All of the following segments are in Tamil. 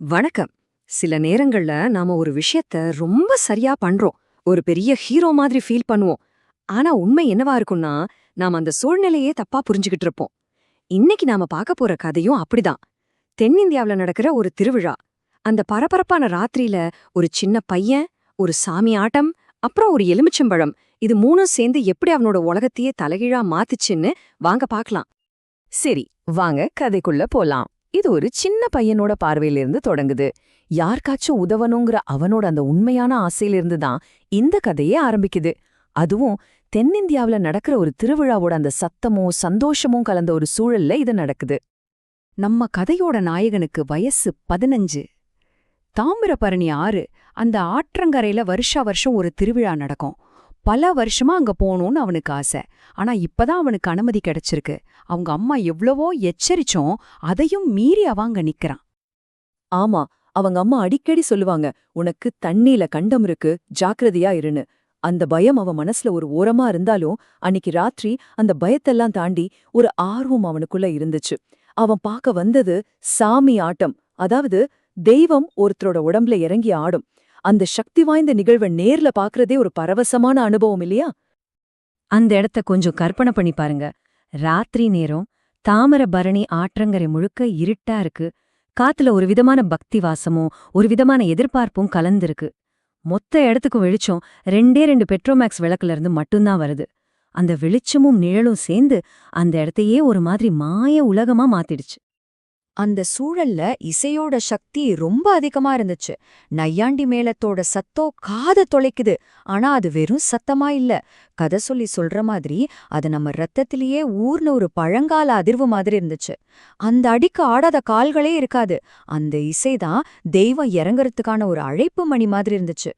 வணக்கம். சில நேரங்கள்ல நாம ஒரு விஷயத்த ரொம்ப சரியா பண்றோம். ஒரு பெரிய ஹீரோ மாதிரி ஃபீல் பண்ணுவோம். ஆனா உண்மை என்னவா இருக்கும்னா நாம அந்த சூழ்நிலையே தப்பா புரிஞ்சுகிட்டு இருப்போம். இன்னைக்கு நாம பார்க்க போற கதையும் அப்படிதான். தென்னிந்தியாவுல நடக்கிற ஒரு திருவிழா. அந்த பரபரப்பான ராத்திரியில ஒரு சின்ன பையன் ஒரு சாமி ஆட்டம் அப்புறம் ஒரு எலுமிச்சம்பழம். இது மூணும் சேர்ந்து எப்படி அவனோட உலகத்தையே தலைகீழா மாத்துச்சுன்னு வாங்க பார்க்கலாம். சரி வாங்க கதைக்குள்ள போலாம். இது ஒரு சின்ன பையனோட பார்வையிலிருந்து தொடங்குது. யாருக்காச்சும் உதவணுங்கிற அவனோட அந்த உண்மையான ஆசையிலிருந்து தான் இந்த கதையே ஆரம்பிக்குது. அதுவும் தென்னிந்தியாவுல நடக்கிற ஒரு திருவிழாவோட அந்த சத்தமும் சந்தோஷமும் கலந்த ஒரு சூழல்ல இது நடக்குது. நம்ம கதையோட நாயகனுக்கு வயசு பதினஞ்சு. தாமிரபரணி ஆறு அந்த ஆற்றங்கரையில வருஷா வருஷம் ஒரு திருவிழா நடக்கும். பல வருஷமா அங்க போகணும்னு அவனுக்கு ஆசை. ஆனா இப்பதான் அவனுக்கு அனுமதி கிடைச்சிருக்கு. அவங்க அம்மா எவ்வளவோ எச்சரிச்சோம் அதையும் மீறி அவங்க நிக்கிறான். ஆமா அவங்க அம்மா அடிக்கடி சொல்லுவாங்க உனக்கு தண்ணியில கண்டம் இருக்கு ஜாக்கிரதையா இருன்னு. அந்த பயம் அவன் மனசுல ஒரு ஓரமா இருந்தாலும் அன்னிக்கு ராத்திரி அந்த பயத்தெல்லாம் தாண்டி ஒரு ஆர்வம் அவனுக்குள்ள இருந்துச்சு. அவன் பார்க்க வந்தது சாமி ஆட்டம். அதாவது தெய்வம் ஒருத்தரோட உடம்புல இறங்கி ஆடும். அந்த சக்தி வாய்ந்த நிகழ்வை நேர்ல பாக்குறதே ஒரு பரவசமான அனுபவம் இல்லையா? அந்த இடத்த கொஞ்சம் கற்பனை பண்ணி பாருங்க. ராத்திரி நேரம் தாமிரபரணி ஆற்றங்கரை முழுக்க இருட்டா இருக்கு. காத்துல ஒரு விதமான பக்தி வாசமும் ஒரு விதமான எதிர்பார்ப்பும் கலந்திருக்கு. மொத்த இடத்துக்கும் வெளிச்சம் ரெண்டே ரெண்டு பெட்ரோமேக்ஸ் விளக்குல இருந்து மட்டும்தான் வருது. அந்த வெளிச்சமும் நிழலும் சேர்ந்து அந்த இடத்தையே ஒரு மாதிரி மாய உலகமா மாத்திடுச்சு. அந்த சூழல்ல இசையோட சக்தி ரொம்ப அதிகமா இருந்துச்சு. நையாண்டி மேளத்தோட சத்தோ காத தொலைக்குது. ஆனா அது வெறும் சத்தமா இல்ல. கதை சொல்லி சொல்ற மாதிரி அது நம்ம ரத்தத்திலேயே ஊர்ன ஒரு பழங்கால அதிர்வு மாதிரி இருந்துச்சு. அந்த அடிக்கு ஆடாத கால்களே இருக்காது. அந்த இசைதான் தெய்வம் இறங்கறதுக்கான ஒரு அழைப்பு மணி மாதிரி இருந்துச்சு.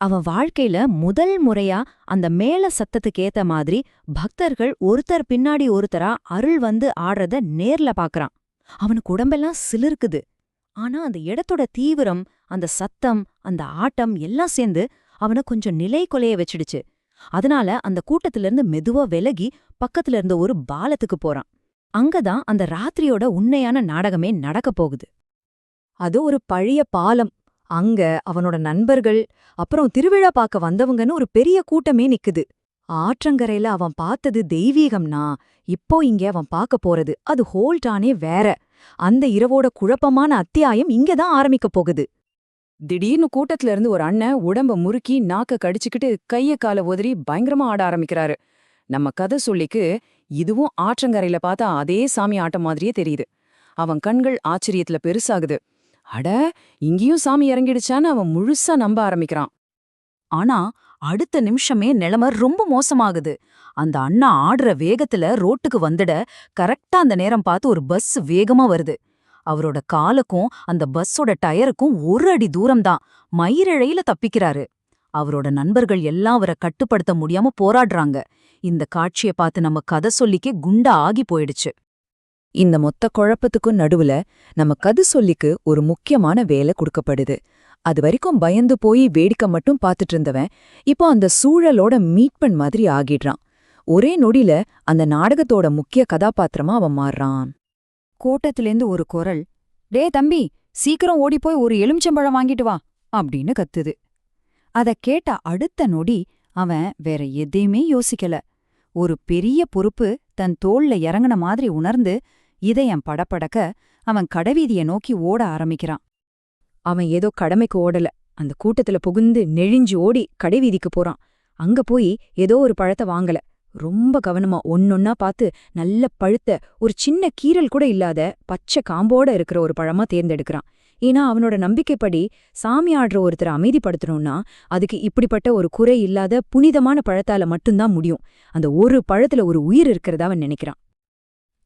அவன் வாழ்க்கையில முதல் முறையா அந்த மேல சத்தத்துக்கு ஏத்த மாதிரி பக்தர்கள் ஒருத்தர் பின்னாடி ஒருத்தரா அருள் வந்து ஆடுறத நேர்ல பாக்குறான். அவனுக்கு உடம்பெல்லாம் சிலிருக்குது. ஆனா அந்த இடத்தோட தீவிரம் அந்த சத்தம் அந்த ஆட்டம் எல்லாம் சேர்ந்து அவனை கொஞ்சம் நிலை கொலைய வச்சிடுச்சு. அதனால அந்த கூட்டத்திலிருந்து மெதுவா விலகி பக்கத்துல இருந்த ஒரு பாலத்துக்கு போறான். அங்கதான் அந்த ராத்திரியோட உண்மையான நாடகமே நடக்கப் போகுது. அது ஒரு பழைய பாலம். அங்க அவனோட நண்பர்கள் அப்புறம் திருவிழா பார்க்க வந்தவங்கன்னு ஒரு பெரிய கூட்டமே நிக்குது. ஆற்றங்கரையில அவன் பார்த்தது தெய்வீகம்னா இப்போ இங்க அவன் பார்க்க போறது அது ஹோல்டானே வேற. அந்த இரவோட குழப்பமான அத்தியாயம் இங்கதான் ஆரம்பிக்க போகுது. திடீர்னு கூட்டத்துல இருந்து ஒரு அண்ணன் உடம்ப முறுக்கி நாக்க கடிச்சுக்கிட்டு கைய கால உதறி பயங்கரமா ஆட ஆரம்பிக்கிறாரு. நம்ம கதை சொல்லிக்கு இதுவும் ஆற்றங்கரையில பார்த்தா அதே சாமி ஆட்டம் மாதிரியே தெரியுது. அவன் கண்கள் ஆச்சரியத்துல பெருசாகுது. அட இங்கேயும் சாமி இறங்கிடுச்சான்னு அவன் முழுசா நம்ப ஆரம்பிக்கிறான். ஆனா அடுத்த நிமிஷமே நிலைமை ரொம்ப மோசமாகுது. அந்த அண்ணா ஆடுற வேகத்துல ரோட்டுக்கு வந்துட கரெக்டா அந்த நேரம் பார்த்து ஒரு பஸ் வேகமா வருது. அவரோட காலுக்கும் அந்த பஸ்ஸோட டயருக்கும் ஒரு அடி தூரம்தான். மயிரிழையில தப்பிக்கிறாரு. அவரோட நண்பர்கள் எல்லாம் அவரை கட்டுப்படுத்த முடியாம போராடுறாங்க. இந்த காட்சிய பார்த்து நம்ம கதை சொல்லிக்கே குண்டா ஆகி போயிடுச்சு. இந்த மொத்த குழப்பத்துக்கும் நடுவுல நம்ம கது சொல்லிக்கு ஒரு முக்கியமான வேலை கொடுக்கப்படுது. அது வரைக்கும் பயந்து போய் வேடிக்கை மட்டும் பார்த்துட்டு இருந்தவன் இப்போ அந்த சூழலோட மீட்பன் மாதிரி ஆகிடுறான். ஒரே நொடியில அந்த நாடகத்தோட முக்கிய கதாபாத்திரமா அவன் மாறுறான். கோட்டத்திலேருந்து ஒரு குரல் டே தம்பி சீக்கிரம் ஓடிப்போய் ஒரு எலுமிச்சம்பழம் வாங்கிட்டு வா அப்படின்னு கத்துது. அத கேட்ட அடுத்த நொடி அவன் வேற எதையுமே யோசிக்கல. ஒரு பெரிய பொறுப்பு தன் தோள்ல இறங்குன மாதிரி உணர்ந்து இதயம் படபடக்க அவன் கடைவீதிய நோக்கி ஓட ஆரம்பிக்கிறான். அவன் ஏதோ கடமைக்கு ஓடல. அந்த கூட்டத்துல புகுந்து நெழிஞ்சு ஓடி கடைவீதிக்கு போறான். அங்க போய் ஏதோ ஒரு பழத்தை வாங்கல. ரொம்ப கவனமா ஒன்னொன்னா பார்த்து நல்ல பழுத்த ஒரு சின்ன கீரல் கூட இல்லாத பச்சை காம்போட இருக்கிற ஒரு பழமா தேர்ந்தெடுக்கிறான். ஏன்னா அவனோட நம்பிக்கைப்படி சாமி ஆடுற ஒருத்தரை அமைதிப்படுத்தணும்னா அதுக்கு இப்படிப்பட்ட ஒரு குறை இல்லாத புனிதமான பழத்தால மட்டும்தான் முடியும். அந்த ஒரு பழத்துல ஒரு உயிர் இருக்கிறதா அவன் நினைக்கிறான்.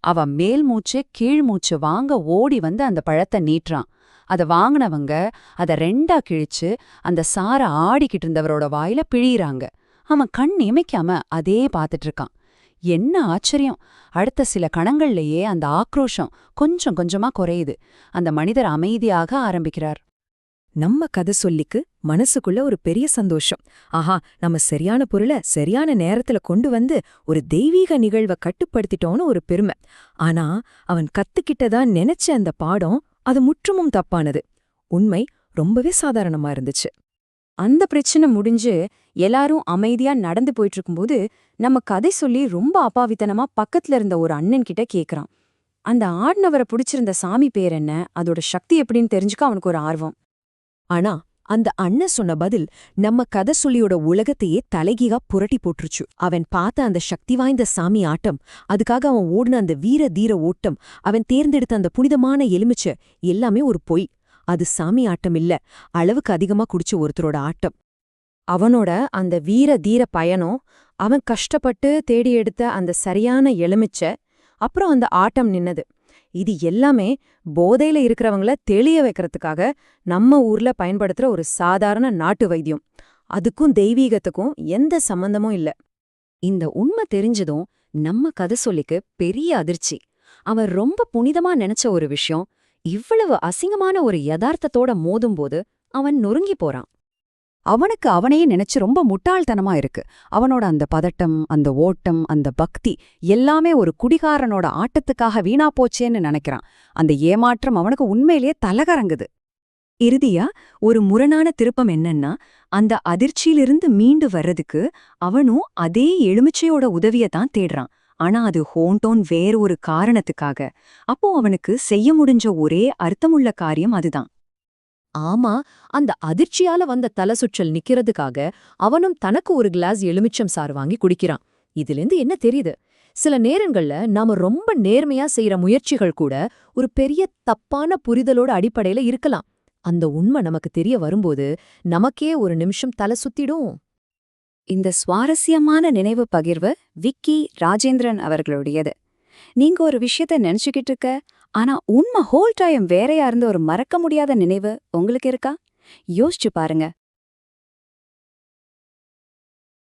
அவன் மேல் மூச்சு கீழ் மூச்சு வாங்க ஓடி வந்து அந்த பழத்தை நீட்டுறான். அத வாங்கினவங்க அத ரெண்டா கிழிச்சு அந்த சார ஆடிக்கிட்டு இருந்தவரோட வாயில பிழியறாங்க. அவன் கண் இமைக்காம அதே பார்த்துட்டு இருக்கான். என்ன ஆச்சரியம். அடுத்த சில கணங்கள்லயே அந்த ஆக்ரோஷம் கொஞ்சம் கொஞ்சமா குறையுது. அந்த மனிதர் அமைதியாக ஆரம்பிக்கிறார். நம்ம கதை சொல்லிக்கு மனசுக்குள்ள ஒரு பெரிய சந்தோஷம். ஆஹா நம்ம சரியான பொருளை சரியான நேரத்துல கொண்டு வந்து ஒரு தெய்வீக நிகழ்வை கட்டுப்படுத்திட்டோன்னு ஒரு பெருமை. ஆனா அவன் கத்துக்கிட்டதா நினைச்ச அந்த பாடம் அது முற்றுமும் தப்பானது. உண்மை ரொம்பவே சாதாரணமா இருந்துச்சு. அந்த பிரச்சனை முடிஞ்சு எல்லாரும் அமைதியா நடந்து போயிட்டு இருக்கும்போது நம்ம கதை சொல்லி ரொம்ப அப்பாவித்தனமா பக்கத்துல இருந்த ஒரு அண்ணன் கிட்ட கேக்குறான். அந்த ஆடினவரை பிடிச்சிருந்த சாமி பேர் என்ன? அதோட சக்தி எப்படின்னு தெரிஞ்சுக்க அவனுக்கு ஒரு ஆர்வம். ஆனா அந்த அண்ணன் சொன்ன பதில் நம்ம கதை சொல்லியோட உலகத்தையே தலைகீகா புரட்டி போட்டுருச்சு. அவன் பார்த்த அந்த சக்தி வாய்ந்த சாமி ஆட்டம் அதுக்காக அவன் ஓடின அந்த வீர தீர ஓட்டம் அவன் தேர்ந்தெடுத்த அந்த புனிதமான எலுமிச்ச எல்லாமே ஒரு பொய். அது சாமி ஆட்டம் இல்ல அளவுக்கு அதிகமா குடிச்ச ஒருத்தரோட ஆட்டம். அவனோட அந்த வீர தீர பயணம் அவன் கஷ்டப்பட்டு தேடி எடுத்த அந்த சரியான எலுமிச்ச அப்புறம் அந்த ஆட்டம் நின்னது. இது எல்லாமே போதையில இருக்கிறவங்கள தெளிய வைக்கிறதுக்காக நம்ம ஊர்ல பயன்படுத்துற ஒரு சாதாரண நாட்டு வைத்தியம். அதுக்கும் தெய்வீகத்துக்கும் எந்த சம்பந்தமும் இல்ல. இந்த உண்மை தெரிஞ்சதும் நம்ம கதை சொல்லிக்கு பெரிய அதிர்ச்சி. அவன் ரொம்ப புனிதமா நினைச்ச ஒரு விஷயம் இவ்வளவு அசிங்கமான ஒரு யதார்த்தத்தோட மோதும்போது அவன் நொறுங்கி போறான். அவனுக்கு அவனையே நினைச்சு ரொம்ப முட்டாள்தனமா இருக்கு. அவனோட அந்த பதட்டம் அந்த ஓட்டம் அந்த பக்தி எல்லாமே ஒரு குடிகாரனோட ஆட்டத்துக்காக வீணா போச்சேன்னு நினைக்கிறான். அந்த ஏமாற்றம் அவனுக்கு உண்மையிலேயே தலகரங்குது. இறுதியா ஒரு முரணான திருப்பம் என்னன்னா அந்த அதிர்ச்சியிலிருந்து மீண்டு வர்றதுக்கு அவனும் அதே எலுமிச்சையோட உதவிய தான் தேடுறான். ஆனா அது ஹோண்டோன் வேற ஒரு காரணத்துக்காக. அப்போ அவனுக்கு செய்ய முடிஞ்ச ஒரே அர்த்தமுள்ள காரியம் அதுதான். ஆமா அந்த அதிர்ச்சியால வந்த தலை சுற்றல் நிக்கிறதுக்காக அவனும் தனக்கு ஒரு கிளாஸ் எலுமிச்சம் சாறு வாங்கி குடிக்கிறான். இதிலிருந்து என்ன தெரியுது? சில நேரங்கள்ல நாம ரொம்ப நேர்மையா செய்யற முயற்சிகள் கூட ஒரு பெரிய தப்பான புரிதலோட அடிப்படையில இருக்கலாம். அந்த உண்மை நமக்கு தெரிய வரும்போது நமக்கே ஒரு நிமிஷம் தலை சுத்திடும். இந்த சுவாரஸ்யமான நினைவு பகிர்வு விக்கி ராஜேந்திரன் அவர்களுடையது. நீங்க ஒரு விஷயத்த நினைச்சுக்கிட்டு இருக்க ஆனா உண்மை ஹோல் டைம் வேறையா இருந்த ஒரு மறக்க முடியாத நினைவு உங்களுக்கு இருக்கா? யோசிச்சு பாருங்க.